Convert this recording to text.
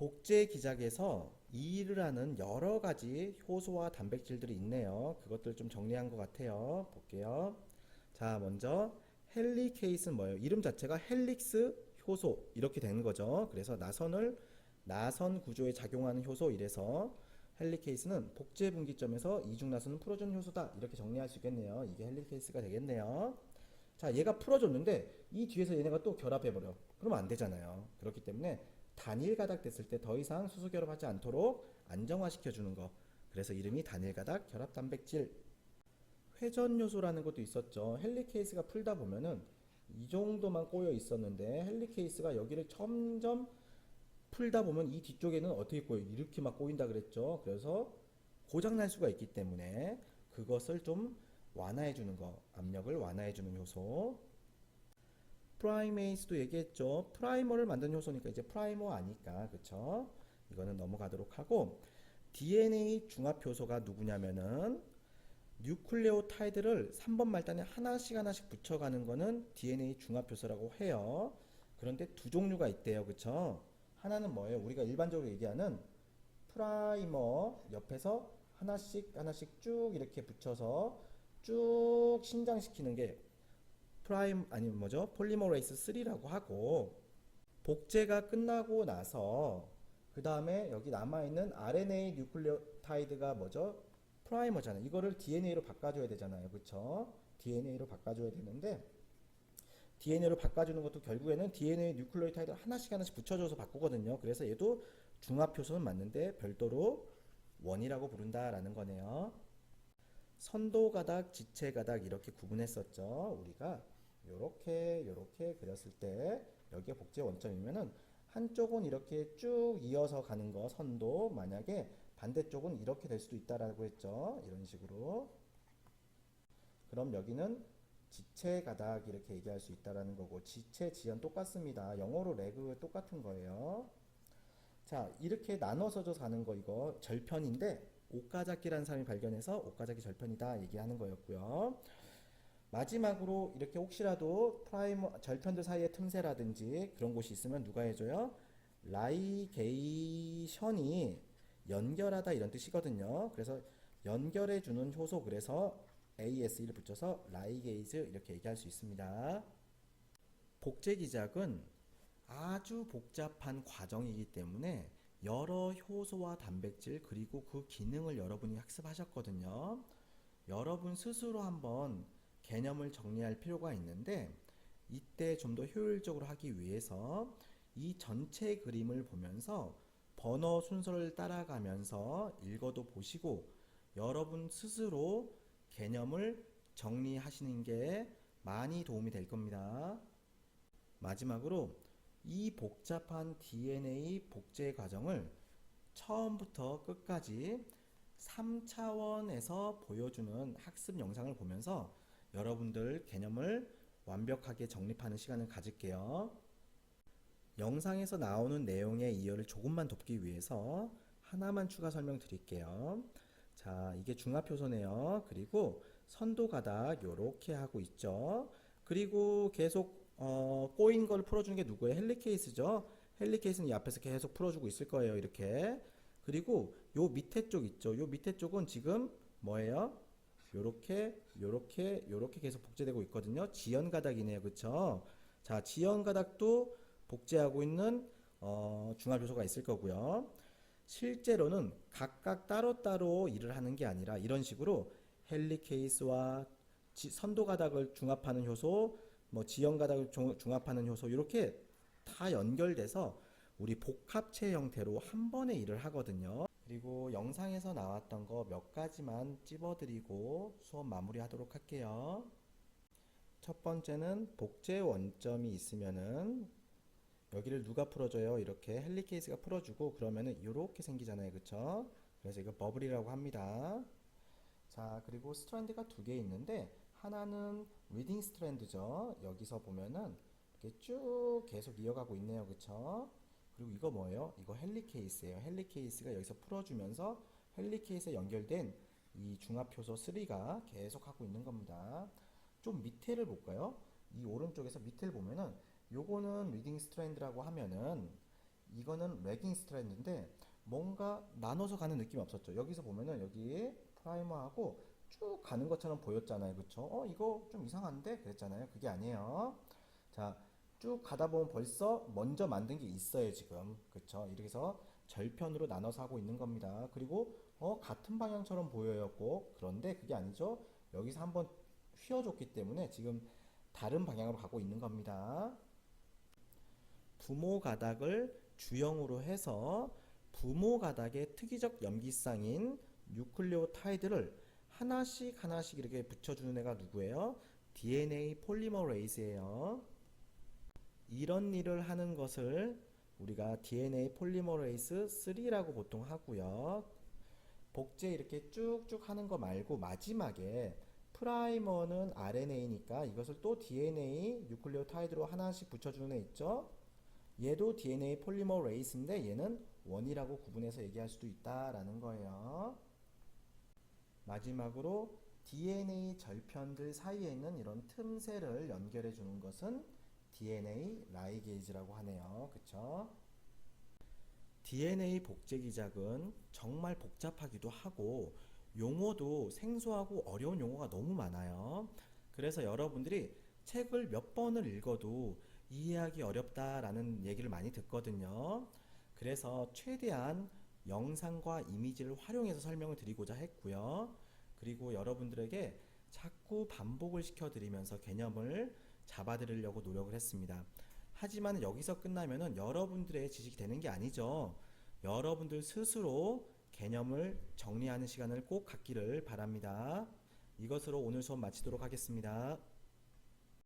복제 기작에서 이 일을 하는 여러 가지 효소와 단백질들이 있네요. 그것들 좀 정리한 것 같아요. 볼게요. 자, 먼저 헬리케이스는 뭐예요? 이름 자체가 헬릭스 효소 이렇게 되는 거죠. 그래서 나선을 나선 구조에 작용하는 효소 이래서 헬리케이스는 복제 분기점에서 이중 나선을 풀어주는 효소다 이렇게 정리할 수 있겠네요. 이게 헬리케이스가 되겠네요. 자, 얘가 풀어줬는데 이 뒤에서 얘네가 또 결합해버려. 그러면 안 되잖아요. 그렇기 때문에 단일 가닥 됐을 때 더 이상 수소 결합하지 않도록 안정화시켜 주는 거. 그래서 이름이 단일 가닥 결합 단백질. 회전 요소라는 것도 있었죠. 헬리케이스가 풀다 보면은 이 정도만 꼬여 있었는데 헬리케이스가 여기를 점점 풀다 보면 이 뒤쪽에는 어떻게 꼬여? 이렇게 막 꼬인다 그랬죠. 그래서 고장 날 수가 있기 때문에 그것을 좀 완화해 주는 거, 압력을 완화해 주는 요소. 프라이메이스도 얘기했죠. 프라이머를 만든 효소니까 이제 프라이머 아니까 그쵸? 이거는 넘어가도록 하고 DNA 중합 효소가 누구냐면은 뉴클레오타이드를 3번 말단에 하나씩 하나씩 붙여가는 거는 DNA 중합 효소라고 해요. 그런데 두 종류가 있대요. 그쵸? 하나는 뭐예요? 우리가 일반적으로 얘기하는 프라이머 옆에서 하나씩 하나씩 쭉 이렇게 붙여서 쭉 신장시키는 게 프라임 아니면 뭐죠? 폴리머레이스 3라고 하고 복제가 끝나고 나서 그 다음에 여기 남아있는 RNA 뉴클레오타이드가 뭐죠? 프라이머잖아요. 이거를 DNA로 바꿔줘야 되잖아요. 그쵸? DNA로 바꿔줘야 되는데 DNA로 바꿔주는 것도 결국에는 DNA 뉴클레오타이드 하나씩 하나씩 붙여줘서 바꾸거든요. 그래서 얘도 중합효소는 맞는데 별도로 원이라고 부른다라는 거네요. 선도 가닥, 지체 가닥 이렇게 구분했었죠. 우리가 요렇게 요렇게 그렸을 때 여기에 복제 원점이면은 한쪽은 이렇게 쭉 이어서 가는 거 선도 만약에 반대쪽은 이렇게 될 수도 있다라고 했죠. 이런 식으로. 그럼 여기는 지체 가닥 이렇게 얘기할 수 있다라는 거고 지체 지연 똑같습니다. 영어로 레그 똑같은 거예요. 자, 이렇게 나눠서도 가는 거 이거 절편인데 오카자키라는 사람이 발견해서 오카자키 절편이다 얘기하는 거였고요. 마지막으로 이렇게 혹시라도 프라이머 절편들 사이에 틈새라든지 그런 곳이 있으면 누가 해줘요? 라이게이션이 연결하다 이런 뜻이거든요. 그래서 연결해 주는 효소 그래서 AS를 붙여서 라이게이즈 이렇게 얘기할 수 있습니다. 복제 기작은 아주 복잡한 과정이기 때문에 여러 효소와 단백질 그리고 그 기능을 여러분이 학습하셨거든요. 여러분 스스로 한번 개념을 정리할 필요가 있는데 이때 좀 더 효율적으로 하기 위해서 이 전체 그림을 보면서 번호 순서를 따라가면서 읽어도 보시고 여러분 스스로 개념을 정리하시는 게 많이 도움이 될 겁니다. 마지막으로 이 복잡한 DNA 복제 과정을 처음부터 끝까지 3차원에서 보여주는 학습 영상을 보면서 여러분들 개념을 완벽하게 정립하는 시간을 가질게요. 영상에서 나오는 내용의 이해를 조금만 돕기 위해서 하나만 추가 설명 드릴게요. 자, 이게 중합효소네요. 그리고 선도 가닥 요렇게 하고 있죠. 그리고 계속 어, 꼬인 걸 풀어주는 게 누구예요? 헬리케이스죠. 헬리케이스는 이 앞에서 계속 풀어주고 있을 거예요. 이렇게. 그리고 요 밑에 쪽 있죠. 요 밑에 쪽은 지금 뭐예요? 요렇게, 요렇게, 요렇게 계속 복제되고 있거든요. 지연 가닥이네요. 그쵸? 자, 지연 가닥도 복제하고 있는 어, 중합 요소가 있을 거고요. 실제로는 각각 따로따로 일을 하는 게 아니라 이런 식으로 헬리케이스와 지- 선도 가닥을 중합하는 효소, 뭐 지연 가닥을 중- 중합하는 효소 이렇게 다 연결돼서 우리 복합체 형태로 한 번에 일을 하거든요. 그리고 영상에서 나왔던 거 몇 가지만 찝어드리고 수업 마무리하도록 할게요. 첫 번째는 복제 원점이 있으면은 여기를 누가 풀어줘요? 이렇게 헬리케이스가 풀어주고 그러면은 이렇게 생기잖아요. 그쵸? 그래서 이거 버블이라고 합니다. 자, 그리고 스트랜드가 두 개 있는데 하나는 리딩 스트랜드죠. 여기서 보면은 이렇게 쭉 계속 이어가고 있네요. 그쵸? 그리고 이거 뭐예요? 이거 헬리케이스예요. 헬리케이스가 여기서 풀어주면서 헬리케이스에 연결된 이 중합효소 3가 계속 하고 있는 겁니다. 좀 밑에를 볼까요? 이 오른쪽에서 밑에를 보면은 요거는 리딩 스트랜드라고 하면은 이거는 레깅 스트랜드인데 뭔가 나눠서 가는 느낌이 없었죠. 여기서 보면은 여기 프라이머하고 쭉 가는 것처럼 보였잖아요. 그쵸? 어, 이거 좀 이상한데? 그랬잖아요. 그게 아니에요. 자, 쭉 가다 보면 벌써 먼저 만든 게 있어요, 지금. 그쵸? 이렇게 해서 절편으로 나눠서 하고 있는 겁니다. 그리고, 어, 같은 방향처럼 보여요, 꼭. 그런데 그게 아니죠. 여기서 한번 휘어줬기 때문에 지금 다른 방향으로 가고 있는 겁니다. 부모 가닥을 주형으로 해서 부모 가닥의 특이적 염기쌍인 뉴클레오타이드를 하나씩 하나씩 이렇게 붙여주는 애가 누구예요? DNA 폴리머레이즈예요. 이런 일을 하는 것을 우리가 DNA 폴리머레이즈 3라고 보통 하고요. 복제 이렇게 쭉쭉 하는 거 말고 마지막에 프라이머는 RNA니까 이것을 또 DNA 뉴클레오타이드로 하나씩 붙여주는 애 있죠? 얘도 DNA 폴리머레이스인데 얘는 원이라고 구분해서 얘기할 수도 있다라는 거예요. 마지막으로 DNA 절편들 사이에 있는 이런 틈새를 연결해 주는 것은 DNA 라이게이즈라고 하네요. 그쵸? DNA 복제 기작은 정말 복잡하기도 하고 용어도 생소하고 어려운 용어가 너무 많아요. 그래서 여러분들이 책을 몇 번을 읽어도 이해하기 어렵다라는 얘기를 많이 듣거든요. 그래서 최대한 영상과 이미지를 활용해서 설명을 드리고자 했고요. 그리고 여러분들에게 자꾸 반복을 시켜드리면서 개념을 잡아드리려고 노력을 했습니다. 하지만 여기서 끝나면은 여러분들의 지식이 되는 게 아니죠. 여러분들 스스로 개념을 정리하는 시간을 꼭 갖기를 바랍니다. 이것으로 오늘 수업 마치도록 하겠습니다.